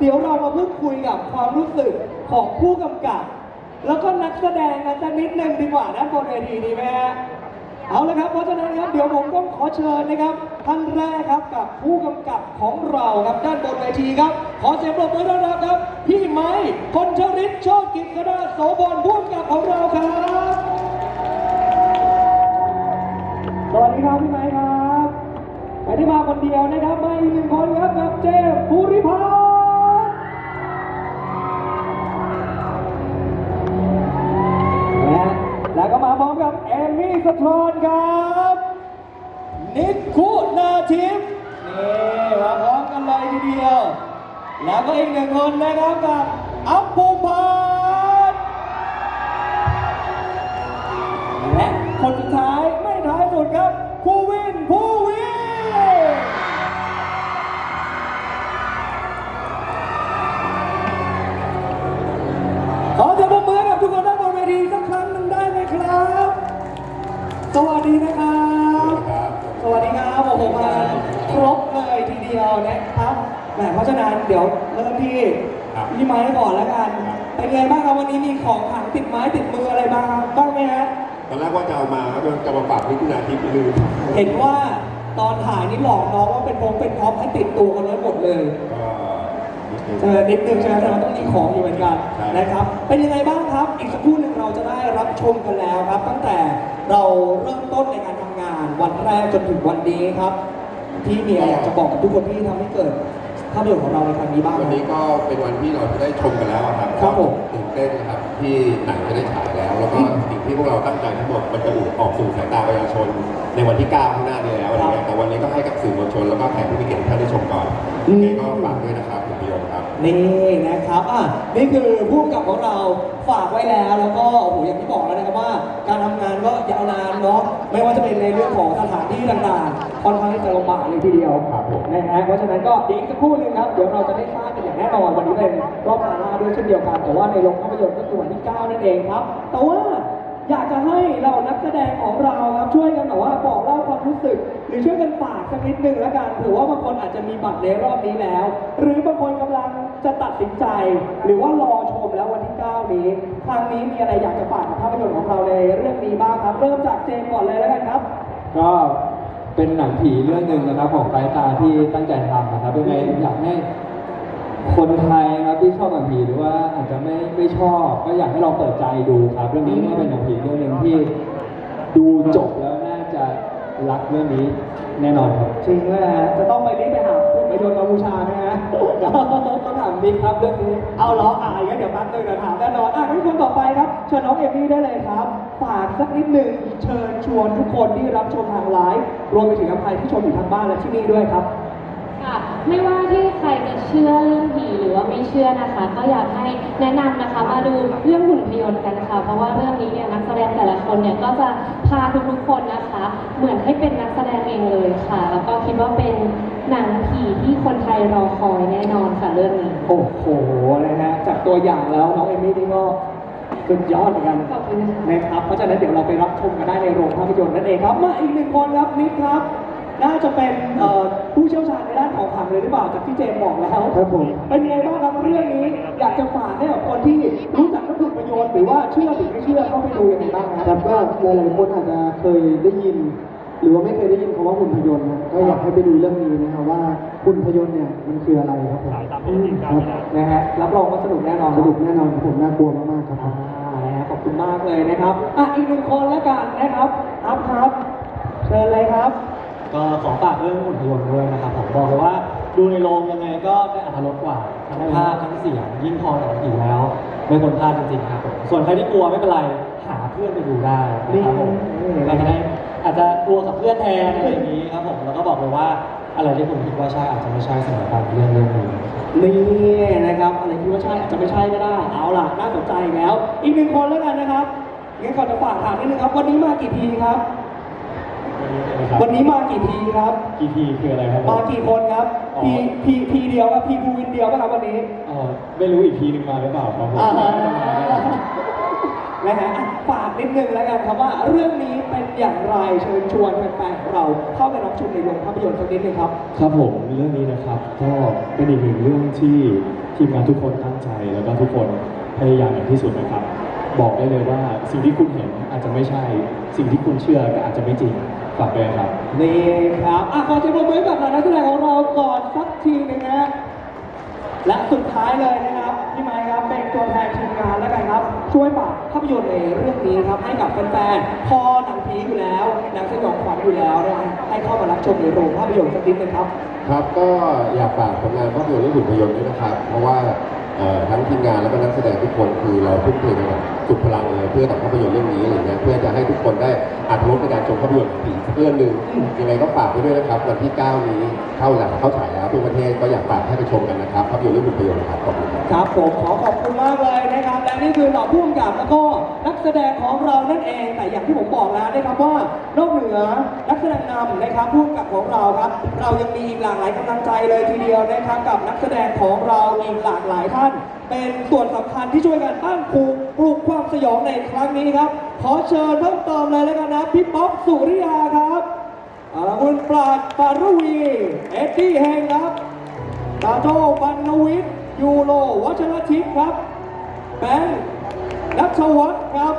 เดี๋ยวเรามาพูดคุยกับความรู้สึกของผู้กำกับ แล้วก็นักแสดงกันสักนิดนึงดีกว่าด้านบนเวทีดีไหมฮะเอาละครับเพราะฉะนั้นครับเดี๋ยวผมต้องขอเชิญนะครับท่านแรกครับกับผู้กำกับของเราครับด้านบนเวทีครับ ขอเสียงปรบมือต้อนรับครับ พี่ไม้คนชริตโชคกิจกระดาษโสบรผู้กำกับของเราครับสวัสดีครับพี่ไม้ครับ ทิพย์นี่มาพร้อมกันเลยทีเดียว แล้วก็อีกหนึ่งคนนะครับกับอัพภูมิพา โอ้โหมาครบเลยทีเดียวนะครับแหมเพราะฉะนั้นเดี๋ยวเริ่มที่ครับพี่ไม้ก่อนแล้วกันเป็นไงบ้างครับวันนี้มีของขลังติดไม้ติดมืออะไรบ้างบ้างไหมฮะตอนแรกว่าจะเอามาก็จะมาฝากพี่คุณอาทิตย์ลืมเห็นว่าตอนถ่ายนี่หลอกน้องว่าเป็นพงเป็นพร็อพให้ติดตัวกันไว้หมดเลย ก็นิดนึงเจอนิดนึงใช่ไหมแต่ว่าต้องมีของอยู่เหมือนกันใช่ นะครับ เป็นยังไงบ้างครับ อีกสักครู่หนึ่งเราจะได้รับชมกันแล้วครับ ตั้งแต่เราเริ่มต้นในการทำงานวันแรกจนถึงวันนี้ครับ ที่มีอะไรอยากจะบอกกับทุกคนที่ทำให้เกิดภาพยนตร์ของเราในครั้งนี้บ้าง วันนี้ก็เป็นวันที่เราจะได้ชมกันแล้วอะครับครับผมตื่นเต้นนะครับที่หนังจะได้ฉายแล้ว แล้วก็สิ่งที่พวกเราตั้งใจทั้งหมดมันจะออกสู่สายตาประชาชน ในวันที่9ข้างหน้านี้แล้วอะไรเงี้ยแต่วันนี้ก็ให้กับสื่อมวลชนแล้วก็แขกผู้มีเกียรติทุกท่านได้ชมก่อนยังไงก็ฝากด้วยนะครับ คุณพิยนครับ นี่นะครับอะนี่คือผู้กำกับของเราฝากไว้แล้ว แล้วก็โอ้โหอย่างที่บอกแล้วนะครับว่า การทำงานก็ยาวนานเนาะไม่ว่าจะเป็นในเรื่องของสถานที่ต่างๆค่อนข้างที่จะลำบากเลยทีเดียวครับผม นะฮะเพราะฉะนั้นก็อีกสักครู่หนึงครับเดี๋ยวเราจะได้ทราบกันอย่างแน่นอนวันนี้เป็นรอบคาร่าด้วยเช่นเดียวกันแต่ว่าในโรงภาพยนตร์ก็คือวันที่ 9 นั่นเองครับแต่ว่า อยากจะให้เรานักแสดงของเราครับช่วยกันแบบว่าบอกเล่าความรู้สึก หรือช่วยกันฝากสักนิดนึงแล้วกันถือว่าบางคนอาจจะมีบัตรในรอบนี้แล้ว หรือบางคนกำลังจะตัดสินใจ หรือว่ารอชมแล้ววันที่ 9 นี้ครั้งนี้มีอะไรอยากจะฝากกับภาพยนตร์ของเราในเรื่องนี้บ้างครับ เริ่มจากเจมก่อนเลยแล้วกันครับ ก็เป็นหนังผีเรื่องหนึ่งนะครับของไกด์ตาที่ตั้งใจทำนะครับยังไงอยากให้ คนไทยนะครับที่ชอบหนังผีหรือว่าอาจจะไม่ไม่ชอบ ก็อยากให้ลองเปิดใจดูครับเรื่องนี้ก็เป็นหนังผีเรื่องหนึ่งที่ดูจบแล้วน่าจะรักเรื่องนี้แน่นอนครับจริงเลยฮะจะต้องไปนี่ไปหาไปโดนกัมพูชาไหมฮะต้องถามบิ๊กครับเรื่องนี้เอาเหรออ่าอย่างนั้นเดี๋ยวแป๊บนึงเดี๋ยวถามแน่นอนอะงั้นคนต่อไปครับเชิญน้องเอมี่ได้เลยครับฝากสักนิดหนึ่งเชิญชวนทุกคนที่รับชมทางไลฟ์รวมไปถึงใครที่ชมอยู่ทางบ้านและที่นี่ด้วยครับ ค่ะ ไม่ว่าที่ใคร จะเชื่อเรื่องผีหรือว่าไม่เชื่อนะคะ ก็อยากให้แนะนำนะคะมาดูเรื่องหุ่นพยนต์กันนะคะ เพราะว่าเรื่องนี้เนี่ยนักแสดงแต่ละคนเนี่ยก็จะพาทุกๆคนนะคะ เหมือนให้เป็นนักแสดงเองเลยค่ะ แล้วก็คิดว่าเป็นหนังผีที่คนไทยรอคอยแน่นอนค่ะเรื่องนี้ โอ้โหนะฮะจากตัวอย่างแล้วน้องเอมี่นี่ก็สุดยอดเหมือนกันขอบคุณค่ะ นะครับเพราะฉะนั้นเดี๋ยวเราไปรับชมกันได้ในโรงภาพยนตร์นั่นเองครับมาอีกหนึ่งคนครับนิกครับ น่าจะเป็นเอ่อผู้ เชี่ยวชาญในด้านของขลังเลยหรือเปล่าจากที่เจมส์บอกแล้วครับผมเป็นไงบ้างครับเรื่องนี้อยากจะฝากให้กับคนที่รู้จักนักภาพยนตร์หรือว่าเชื่อหรือไม่เชื่อเข้าไปดูยังไงบ้างคครัรับบก็หลายๆคนอาจจะเคยได้ยิน หรือว่าไม่เคยได้ยินคำว่าหุ่นพยนต์นะก็อยากให้ไปดูเรื่องนี้นะครับว่าหุ่นพยนต์เนี่ยมันคืออะไรครับผมครับนะฮะรับรองว่าสนุกแน่นอนสนุกแน่นอนครับผมน่ากลัวมากๆครับผอ่ามนะฮะขอบคุณมากเลยนะครับอะอีกหนึ่งคนแล้วกันนะครับอัพครับเชิญเลยครับ ก็ขอฝากเรื่องหุ่นพยนต์ด้วยนะครับผมบอกเลยว่าดูในโรงยังไงก็ได้อรรถรสกว่าทั้งภาพทั้งเสียงยิ่งพอหนังผีแล้ว ไม่ควรพลาดจริงๆครับผมส่วนใครที่กลัวไม่เป็นไรหาเพื่อนไปดูได้นะครับผมนี่เราจะได้อาจจะกลัวกับเพื่อนแทนอะไรอย่างนี้ครับผมแล้วก็บอกเลยว่าอะไรที่คุณคิดว่าใช่อาจจะไม่ใช่สำหรับการเรื่องเรื่องนี้นี่นะครับอะไรที่ว่าใช่อาจจะไม่ใช่ก็ได้ เอาล่ะน่าสนใจอีกแล้ว อีกหนึ่งคนแล้วกันนะครับงั้นก่อนจะฝากถามนิดนึงครับวันนี้มากี่ทีครับ วันนี้มากี่ทีครับ กี่ทีคืออะไรครับผม มากี่คนครับ อ๋อพีพีพีเดียวครับพีภูวินเดียวป่ะครับวันนี้ เอ่อไม่รู้อีกทีนึงมาหรือเปล่าครับผมอ่านะฮะอะฝากนิดนึงแล้วกันครับว่าเรื่องนี้เป็นอย่างไรเชิญชวนแฟนๆของเราเข้าไปรับชมในโรงภาพยนตร์สักนิดนึงครับ ครับผมเรื่องนี้นะครับก็เป็นอีกหนึ่งเรื่องที่ทีมงานทุกคนตั้งใจแล้วก็ทุกคนพยายามอย่างที่สุดนะครับ บอกได้เลยว่าสิ่งที่คุณเห็นอาจจะไม่ใช่ สิ่งที่คุณเชื่อก็อาจจะไม่จริง ฝากด้วยครับ นี่ครับอะขอเสียงปรบมือให้กับเหล่านักแสดงของเราก่อนสักทีหนึงนะฮะและสุดท้ายเลยนะครับพี่ไม้ครับเป็นตัวแทนทีมงานแล้วกันครับ ช่วยฝากภาพยนตร์ในเรื่องนี้ครับให้กับแฟนๆพอหนังผีอยู่แล้วหนังสยองขวัญอยู่แล้วนะฮะให้เข้ามารับชมในโรงภาพยนตร์สักนิดนึงครับ ครับก็อยากฝากผลงานภาพยนตร์เรื่องหุ่นพยนต์ด้วยนะครับ เพราะว่า ทั้งทีมงานแล้วก็นักแสดงทุกคนคือเราทุ่มเทกันแบบสุดพลังเลยเพื่อกับภาพยนตร์เรื่องนี้อะไรเงี้ยเพื่อจะให้ทุกคนได้อัดรสในการชมภาพยนตร์ผีเรื่องหนึ่งยังไงก็ฝากไปด้วยนะครับ วันที่ 9 นี้เข้าหลังเข้าฉายแล้วทั่วประเทศก็อยากฝากให้ไปชมกันนะครับภาพยนตร์เรื่องบุญประโยชน์ครับขอบคุณครับครับผมขอขอบคุณมากเลยนะครับและนี่คือเหล่าผู้กำกับแล้วก็นัก แสดงของเรานั่นเอง แต่อย่างที่ผมบอกแล้วนะครับว่านอกเหนือนักแสดงนำนะครับผู้กับของเราครับ เรายังมีอีกหลากหลายกำลังใจเลยทีเดียวนะครับกับนักแสดงของเราอีกหลากหลายท่าน เป็นส่วนสำคัญที่ช่วยกันตั้งปลูกปลูกความสยองในครั้งนี้ครับ ขอเชิญเพิ่มเติมเลยแล้วกันนะพี่ป๊อปสุริยาครับอ่าคุณปราดปารวีเอ็ดดี้เฮงครับตาโจปันวิทย์ยูโรวัชรทิพย์ครับแบงค์ นัชวัฒน์ครับ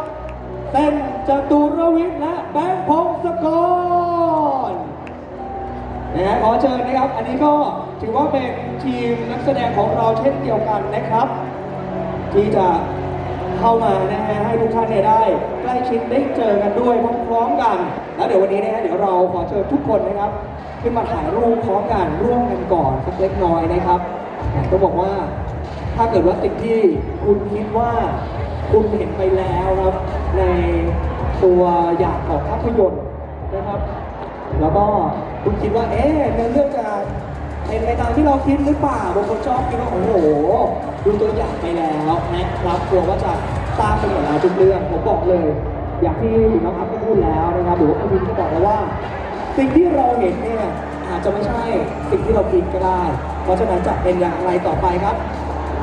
เต้นจตุรวิทย์และแบงค์พงศกรนะฮะขอเชิญนะครับ อันนี้ก็ถือว่าเป็นทีมนักแสดงของเราเช่นเดียวกันนะครับ ที่จะเข้ามานะฮะให้ทุกท่านเนี่ยได้ใกล้ชิดได้เจอกันด้วยพร้อมๆกัน แล้วเดี๋ยววันนี้นะฮะเดี๋ยวเราขอเชิญทุกคนนะครับ ขึ้นมาถ่ายรูปพร้อมกันร่วมกันก่อนสักเล็กน้อยนะครับต้องบอกว่าถ้าเกิดว่าสิ่งที่คุณคิดว่า คุณเห็นไปแล้วครับ ในตัวอย่างของภาพยนตร์นะครับ แล้วก็คุณคิดว่า เอ๊ะเนื้อเรื่องจะเป็นไปตามที่เราคิดหรือเปล่าบางคนชอบคิดว่าโอ้โห ดูตัวอย่างไปแล้วนะครับกลัวว่าจะตามไปหมดแล้วทุกเรื่องผมบอกเลย อย่างที่น้องอัพก็พูดแล้วนะครับหรือว่าคุณพิมก็บอกแล้วว่า สิ่งที่เราเห็นเนี่ยอาจจะไม่ใช่สิ่งที่เราคิดก็ได้ เพราะฉะนั้นจะเป็นอย่างไรต่อไปครับ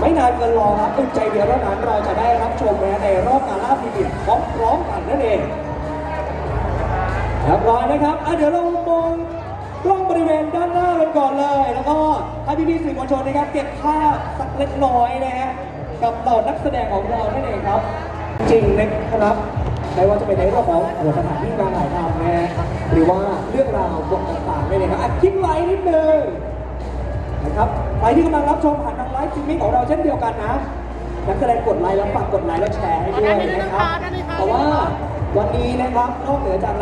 ไม่นานเกินรอครับอึดใจเดียวเท่านั้นเราจะได้รับชมนในรอบกาล่าพีเรียดพร้อมๆกันนั่นเองเรียบร้อยนะครับเดี๋ยวเรามองกล้องบริเวณด้านหน้ากันก่อนเลย แล้วก็ให้พี่ๆสื่อมวลชนนะครับเก็บภาพสักเล็กน้อยนะฮะกับเหล่านักแสดงของเรานั่นเองครับ จริงนะครับไม่ว่าจะเป็นในเรื่องของหัวสถานที่การถ่ายทำนะฮะหรือว่าเรื่องราวบทต่างๆเนี่ยนะครับคิดไว้นิดนึงนะครับ รที่กำลังรับชมผ่านทางไลฟ์สตรีมมิ่งของเราเช่นเดียวกันนะนักแสดงกดไลค์แล้วฝากกดไลค์แล้วแชร์ให้ด้วยนะครับแต่ว่าวันนี้นะครับนอกเหนือจาก